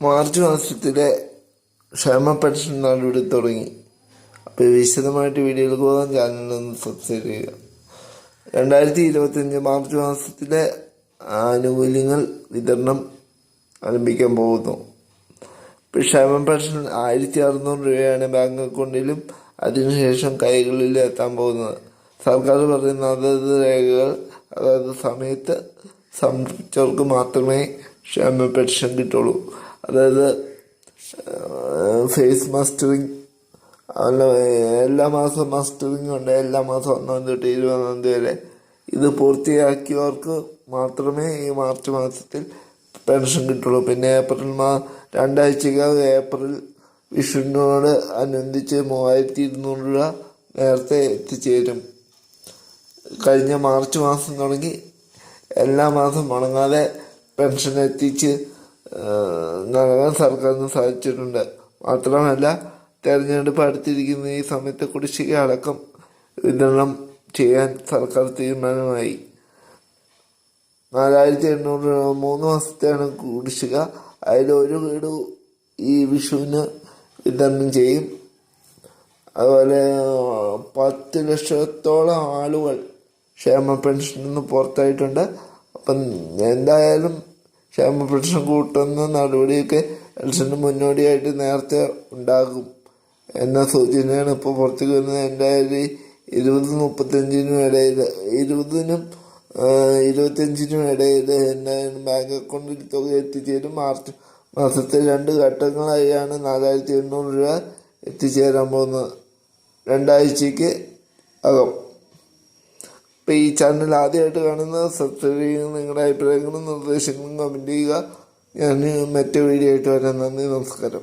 March മാസത്തിലെ ക്ഷേമ pension നടപടി തുടങ്ങി. അപ്പോൾ വിശദമായിട്ട് വീഡിയോയിൽ പോകാൻ ചാനലൊന്ന് സബ്സ്ക്രൈബ് ചെയ്യുക. രണ്ടായിരത്തി ഇരുപത്തിയഞ്ച് മാർച്ച് മാസത്തിലെ ആനുകൂല്യങ്ങൾ വിതരണം ആരംഭിക്കാൻ പോകുന്നു. ഇപ്പോൾ ക്ഷേമ പെൻഷൻ ആയിരത്തി അറുന്നൂറ് രൂപയാണ് ബാങ്ക് അക്കൗണ്ടിലും അതിനുശേഷം കൈകളിൽ എത്താൻ പോകുന്നത്. സർക്കാർ പറയുന്ന അതത് രേഖകൾ അതായത് സമയത്ത് സംരംഭിച്ചവർക്ക് മാത്രമേ ക്ഷേമ പെൻഷൻ കിട്ടുള്ളൂ. അതായത് ഫേസ് മസ്റ്ററിങ് അല്ല എല്ലാ മാസം മസ്റ്ററിങ് ഉണ്ട്. എല്ലാ മാസം ഒന്നാം തൊട്ട് ഇരുപതാം തീയതി വരെ ഇത് പൂർത്തിയാക്കിയവർക്ക് മാത്രമേ ഈ മാർച്ച് മാസത്തിൽ പെൻഷൻ കിട്ടുള്ളൂ. പിന്നെ ഏപ്രിൽ മാ രണ്ടാഴ്ചക്കകം ഏപ്രിൽ വിഷുവിനോട് അനുബന്ധിച്ച് മൂവായിരത്തി ഇരുന്നൂറ് രൂപ നേരത്തെ എത്തിച്ചേരും. കഴിഞ്ഞ മാർച്ച് മാസം തുടങ്ങി എല്ലാ മാസം മുടങ്ങാതെ പെൻഷൻ എത്തിച്ച് നൽകാൻ സർക്കാരിന് സാധിച്ചിട്ടുണ്ട്. മാത്രമല്ല തെരഞ്ഞെടുപ്പ് അടുത്തിരിക്കുന്ന ഈ സമയത്ത് കുടിശ്ശിക അടക്കം വിതരണം ചെയ്യാൻ സർക്കാർ തീരുമാനമായി. നാലായിരത്തി എണ്ണൂറ് രൂപ മൂന്ന് മാസത്തെയാണ് കുടിശ്ശിക. അതിൽ ഒരു വീട് ഈ വിഷുവിന് വിതരണം ചെയ്യും. അതുപോലെ പത്ത് ലക്ഷത്തോളം ആളുകൾ ക്ഷേമ പെൻഷനിൽ നിന്ന് പുറത്തായിട്ടുണ്ട്. അപ്പം എന്തായാലും ക്ഷേമ പെൻഷൻ കൂട്ടുന്ന നടപടിയൊക്കെ ഇലക്ഷന് മുന്നോടിയായിട്ട് നേരത്തെ ഉണ്ടാകും എന്ന സൂചനയാണ് ഇപ്പോൾ പുറത്തേക്ക് വരുന്നത്. രണ്ടായിരത്തി ഇരുപത് മുപ്പത്തഞ്ചിനും ഇടയിൽ ഇരുപതിനും ഇരുപത്തഞ്ചിനും ഇടയിൽ എന്തായാലും ബാങ്ക് അക്കൗണ്ടിൽ തുക എത്തിച്ചേരും. മാർച്ച് മാസത്തെ രണ്ട് ഘട്ടങ്ങളായാണ് നാലായിരത്തി എണ്ണൂറ് രൂപ എത്തിച്ചേരാൻ പോകുന്നത്. രണ്ടാഴ്ചക്ക് അകം. ഇപ്പം ഈ ചാനൽ ആദ്യമായിട്ട് കാണുന്ന സബ്സ്ക്രൈബ് ചെയ്യുക നിങ്ങളുടെ അഭിപ്രായങ്ങളും നിർദ്ദേശങ്ങളും കമന്റ് ചെയ്യുക. ഞാൻ മറ്റേ വീഡിയോ ആയിട്ട് വരാം. നന്ദി നമസ്കാരം.